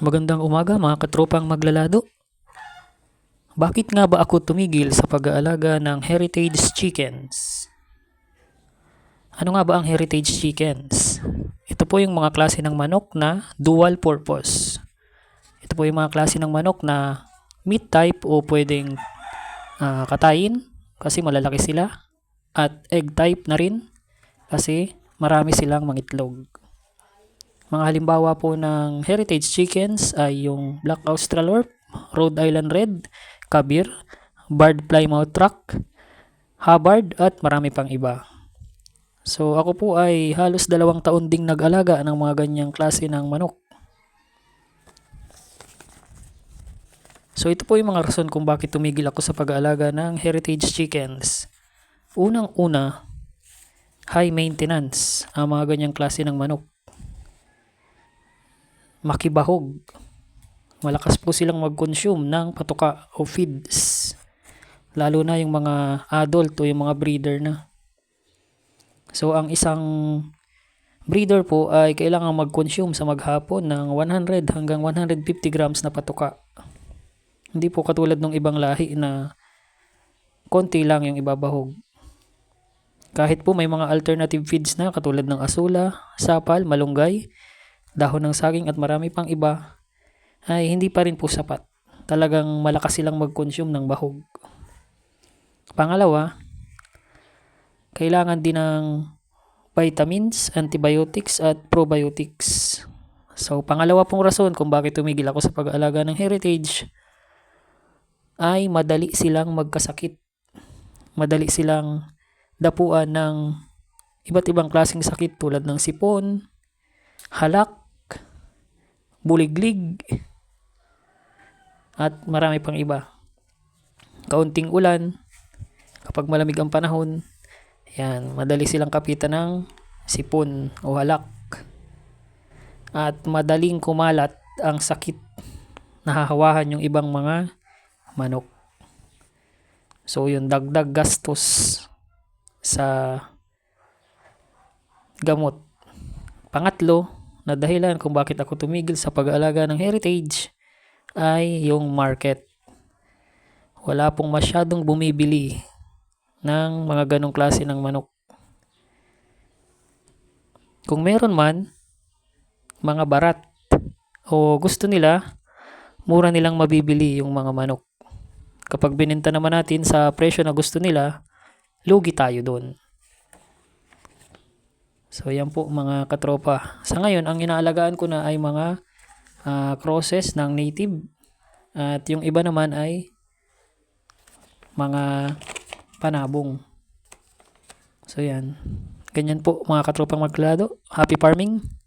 Magandang umaga mga katropang maglalado. Bakit nga ba ako tumigil sa pag-aalaga ng heritage chickens? Ano nga ba ang heritage chickens? Ito po yung mga klase ng manok na dual purpose. Ito po yung mga klase ng manok na meat type o pwedeng ah, katayin kasi malalaki sila at egg type na rin kasi marami silang mangitlog. Mga halimbawa po ng heritage chickens ay yung Black Australorp, Rhode Island Red, Kabir, Barred Plymouth Rock, Hubbard at marami pang iba. So ako po ay halos dalawang taon ding nag-alaga ng mga ganyang klase ng manok. So ito po yung mga rason kung bakit tumigil ako sa pag-aalaga ng heritage chickens. Unang-una, high maintenance ang mga ganyang klase ng manok makibahog. Malakas po silang mag-consume ng patuka o feeds. Lalo na yung mga adult o yung mga breeder na. So, ang isang breeder po ay kailangan mag-consume sa maghapon ng 100 hanggang 150 grams na patuka. Hindi po katulad ng ibang lahi na konti lang yung ibabahog. Kahit po may mga alternative feeds na katulad ng asula, sapal, malunggay, dahon ng saging at marami pang iba ay hindi pa rin po sapat. Talagang malakas silang mag-consume ng bahog. Pangalawa, kailangan din ng vitamins, antibiotics at probiotics. So, pangalawa pong rason kung bakit tumigil ako sa pag-aalaga ng heritage ay madali silang magkasakit. Madali silang dapuan ng iba't ibang klaseng sakit tulad ng sipon, halak, buliglig, at marami pang iba. Kaunting ulan, kapag malamig ang panahon, yan, madali silang kapitan ng sipon o halak. At madaling kumalat ang sakit na hahawahan yung ibang mga manok. So yun, dagdag gastos sa gamot. Pangatlo, na dahilan kung bakit ako tumigil sa pag-aalaga ng heritage ay yung market. Wala pong masyadong bumibili ng mga ganong klase ng manok. Kung meron man, mga barat o gusto nila, mura nilang mabibili yung mga manok. Kapag bininta naman natin sa presyo na gusto nila, lugi tayo doon. So yan po mga katropa. Sa ngayon, ang inaalagaan ko na ay mga ah, crosses ng native. At yung iba naman ay mga panabong. So yan. Ganyan po mga katropang magklado. Happy farming!